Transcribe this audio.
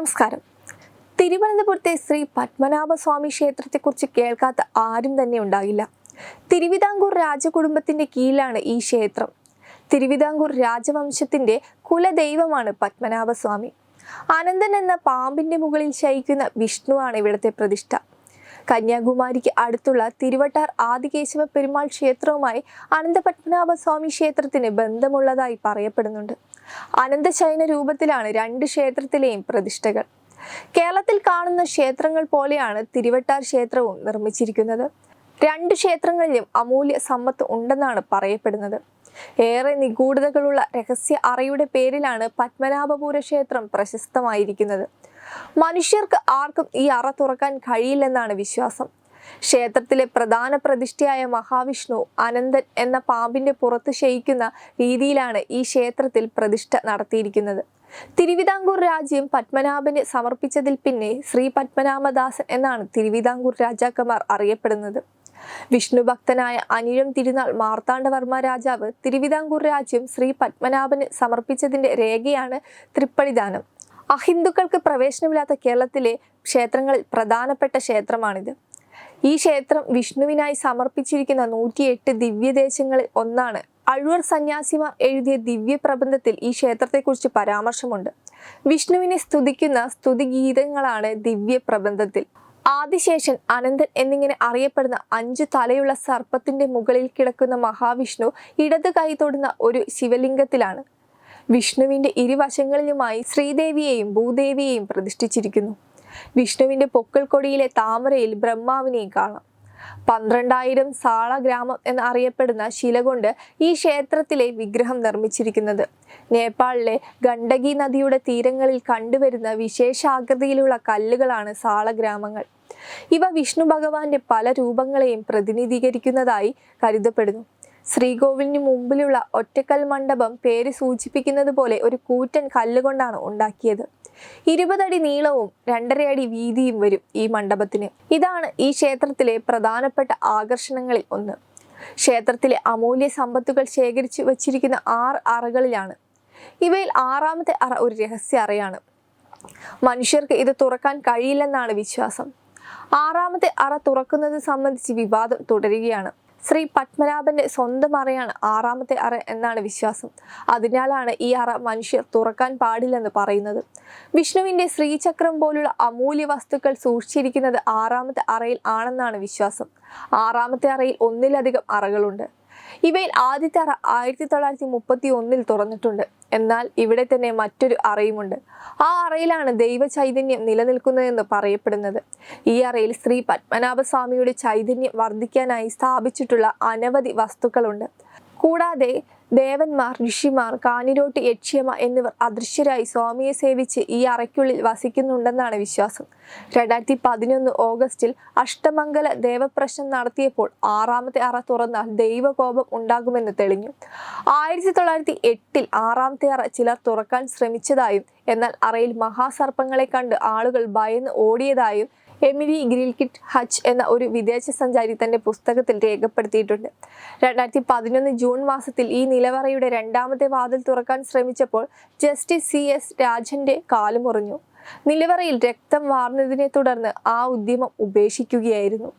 നമസ്കാരം. തിരുവനന്തപുരത്തെ ശ്രീ പത്മനാഭസ്വാമി ക്ഷേത്രത്തെക്കുറിച്ച് കേൾക്കാത്ത ആരും തന്നെ ഉണ്ടാകില്ല തിരുവിതാംകൂർ രാജകുടുംബത്തിന്റെ കീഴിലാണ് ഈ ക്ഷേത്രം. തിരുവിതാംകൂർ രാജവംശത്തിന്റെ കുലദൈവമാണ് പത്മനാഭസ്വാമി. അനന്തൻ എന്ന പാമ്പിന്റെ മുകളിൽ ശയിക്കുന്ന വിഷ്ണുവാണ് ഇവിടുത്തെ പ്രതിഷ്ഠ. കന്യാകുമാരിക്ക് അടുത്തുള്ള തിരുവട്ടാർ ആദികേശവ പെരുമാൾ ക്ഷേത്രവുമായി അനന്തപത്മനാഭസ്വാമി ക്ഷേത്രത്തിന് ബന്ധമുള്ളതായി പറയപ്പെടുന്നുണ്ട്. അനന്തശയന രൂപത്തിലാണ് രണ്ട് ക്ഷേത്രത്തിലെയും പ്രതിഷ്ഠകൾ. കേരളത്തിൽ കാണുന്ന ക്ഷേത്രങ്ങൾ പോലെയാണ് തിരുവട്ടാർ ക്ഷേത്രവും നിർമ്മിച്ചിരിക്കുന്നത്. രണ്ട് ക്ഷേത്രങ്ങളിലും അമൂല്യ സമ്പത്ത് ഉണ്ടെന്നാണ് പറയപ്പെടുന്നത്. ഏറെ നിഗൂഢതകളുള്ള രഹസ്യ അറയുടെ പേരിലാണ് പത്മനാഭപുര ക്ഷേത്രം പ്രശസ്തമായിരിക്കുന്നത്. മനുഷ്യർക്ക് ആർക്കും ഈ അറ തുറക്കാൻ കഴിയില്ലെന്നാണ് വിശ്വാസം. ക്ഷേത്രത്തിലെ പ്രധാന പ്രതിഷ്ഠയായ മഹാവിഷ്ണു അനന്തൻ എന്ന പാമ്പിന്റെ പുറത്ത് ശയിക്കുന്ന രീതിയിലാണ് ഈ ക്ഷേത്രത്തിൽ പ്രതിഷ്ഠ നടത്തിയിരിക്കുന്നത്. തിരുവിതാംകൂർ രാജ്യം പത്മനാഭന് സമർപ്പിച്ചതിൽ പിന്നെ ശ്രീ പത്മനാഭദാസൻ എന്നാണ് തിരുവിതാംകൂർ രാജാക്കന്മാർ അറിയപ്പെടുന്നത്. വിഷ്ണു ഭക്തനായ അനിഴം തിരുനാൾ മാർത്താണ്ഡവർമ്മ രാജാവ് തിരുവിതാംകൂർ രാജ്യം ശ്രീ പത്മനാഭന് സമർപ്പിച്ചതിന്റെ രേഖയാണ് തൃപ്പടിദാനം. അഹിന്ദുക്കൾക്ക് പ്രവേശനമില്ലാത്ത കേരളത്തിലെ ക്ഷേത്രങ്ങളിൽ പ്രധാനപ്പെട്ട ക്ഷേത്രമാണിത്. ഈ ക്ഷേത്രം വിഷ്ണുവിനായി സമർപ്പിച്ചിരിക്കുന്ന നൂറ്റിയെട്ട് ദിവ്യദേശങ്ങളിൽ ഒന്നാണ്. അഴുവർ സന്യാസിമാർ എഴുതിയ ദിവ്യ പ്രബന്ധത്തിൽ ഈ ക്ഷേത്രത്തെക്കുറിച്ച് പരാമർശമുണ്ട്. വിഷ്ണുവിനെ സ്തുതിക്കുന്ന സ്തുതിഗീതങ്ങളാണ് ദിവ്യ പ്രബന്ധത്തിൽ ആദിശേഷൻ അനന്തൻ എന്നിങ്ങനെ അറിയപ്പെടുന്ന അഞ്ച് തലയുള്ള സർപ്പത്തിന്റെ മുകളിൽ കിടക്കുന്ന മഹാവിഷ്ണു ഇടത് കൈ തൊടുന്ന ഒരു ശിവലിംഗത്തിലാണ്. വിഷ്ണുവിന്റെ ഇരുവശങ്ങളിലുമായി ശ്രീദേവിയെയും ഭൂദേവിയെയും പ്രതിഷ്ഠിച്ചിരിക്കുന്നു. വിഷ്ണുവിന്റെ പൊക്കിൾ കൊടിയിലെ താമരയിൽ ബ്രഹ്മാവിനെയും കാണാം. പന്ത്രണ്ടായിരം സാള ഗ്രാമം എന്നറിയപ്പെടുന്ന ശില കൊണ്ട് ഈ ക്ഷേത്രത്തിലെ വിഗ്രഹം നിർമ്മിച്ചിരിക്കുന്നത്. നേപ്പാളിലെ ഗണ്ഡകി നദിയുടെ തീരങ്ങളിൽ കണ്ടുവരുന്ന വിശേഷാകൃതിയിലുള്ള കല്ലുകളാണ് സാളഗ്രാമങ്ങൾ ഇവ വിഷ്ണു ഭഗവാന്റെ പല രൂപങ്ങളെയും പ്രതിനിധീകരിക്കുന്നതായി കരുതപ്പെടുന്നു. ശ്രീകോവിലിന് മുമ്പിലുള്ള ഒറ്റക്കൽ മണ്ഡപം പേര് സൂചിപ്പിക്കുന്നത് പോലെ ഒരു കൂറ്റൻ കല്ലുകൊണ്ടാണ് ഉണ്ടാക്കിയത്. ഇരുപതടി നീളവും രണ്ടര അടി വീതിയും വരും ഈ മണ്ഡപത്തിന്. ഇതാണ് ഈ ക്ഷേത്രത്തിലെ പ്രധാനപ്പെട്ട ആകർഷണങ്ങളിൽ ഒന്ന്. ക്ഷേത്രത്തിലെ അമൂല്യ സമ്പത്തുകൾ ശേഖരിച്ചു വച്ചിരിക്കുന്ന ആറ് അറകളിലാണ്. ഇവയിൽ ആറാമത്തെ അറ ഒരു രഹസ്യ അറയാണ്. മനുഷ്യർക്ക് ഇത് തുറക്കാൻ കഴിയില്ലെന്നാണ് വിശ്വാസം. ആറാമത്തെ അറ തുറക്കുന്നത് സംബന്ധിച്ച് വിവാദം തുടരുകയാണ്. ശ്രീ പത്മനാഭന്റെ സ്വന്തം അറയാണ് ആറാമത്തെ അറ എന്നാണ് വിശ്വാസം. അതിനാലാണ് ഈ അറ മനുഷ്യർ തുറക്കാൻ പാടില്ലെന്ന് പറയുന്നത്. വിഷ്ണുവിന്റെ ശ്രീചക്രം പോലുള്ള അമൂല്യ വസ്തുക്കൾ സൂക്ഷിച്ചിരിക്കുന്നത് ആറാമത്തെ അറയിൽ ആണെന്നാണ് വിശ്വാസം. ആറാമത്തെ അറയിൽ ഒന്നിലധികം അറകളുണ്ട്. ഇവയിൽ ആദ്യത്തെ അറ ആയിരത്തി തൊള്ളായിരത്തി മുപ്പത്തി ഒന്നിൽ തുറന്നിട്ടുണ്ട്. എന്നാൽ ഇവിടെ തന്നെ മറ്റൊരു അറയുമുണ്ട്. ആ അറയിലാണ് ദൈവ ചൈതന്യം നിലനിൽക്കുന്നതെന്ന് പറയപ്പെടുന്നത്. ഈ അറയിൽ ശ്രീ പത്മനാഭസ്വാമിയുടെ ചൈതന്യം വർദ്ധിക്കാനായി സ്ഥാപിച്ചിട്ടുള്ള അനവധി വസ്തുക്കളുണ്ട്. കൂടാതെ ദേവന്മാർ ഋഷിമാർ കാനിരോട്ട് യക്ഷ്യമ്മ എന്നിവർ അദൃശ്യരായി സ്വാമിയെ സേവിച്ച് ഈ അറയ്ക്കുള്ളിൽ വസിക്കുന്നുണ്ടെന്നാണ് വിശ്വാസം. രണ്ടായിരത്തി പതിനൊന്ന് ഓഗസ്റ്റിൽ അഷ്ടമംഗല ദേവപ്രശ്നം നടത്തിയപ്പോൾ ആറാമത്തെ അറ തുറന്നാൽ ദൈവകോപം ഉണ്ടാകുമെന്ന് തെളിഞ്ഞു. ആയിരത്തി തൊള്ളായിരത്തി എട്ടിൽ ആറാമത്തെ അറ ചിലർ തുറക്കാൻ ശ്രമിച്ചതായും എന്നാൽ അറയിൽ മഹാസർപ്പങ്ങളെ കണ്ട് ആളുകൾ ഭയന്ന് ഓടിയതായും എമിലി ഗ്രിൽകിറ്റ് ഹച്ച് എന്ന ഒരു വിദേശ സഞ്ചാരി തന്റെ പുസ്തകത്തിൽ രേഖപ്പെടുത്തിയിട്ടുണ്ട്. രണ്ടായിരത്തി പതിനൊന്ന് ജൂൺ മാസത്തിൽ ഈ നിലവറയുടെ രണ്ടാമത്തെ വാതിൽ തുറക്കാൻ ശ്രമിച്ചപ്പോൾ ജസ്റ്റിസ് സി എസ് രാജന്റെ കാലുമുറിഞ്ഞു നിലവറയിൽ രക്തം വാർന്നതിനെ തുടർന്ന് ആ ഉദ്യമം ഉപേക്ഷിക്കുകയായിരുന്നു.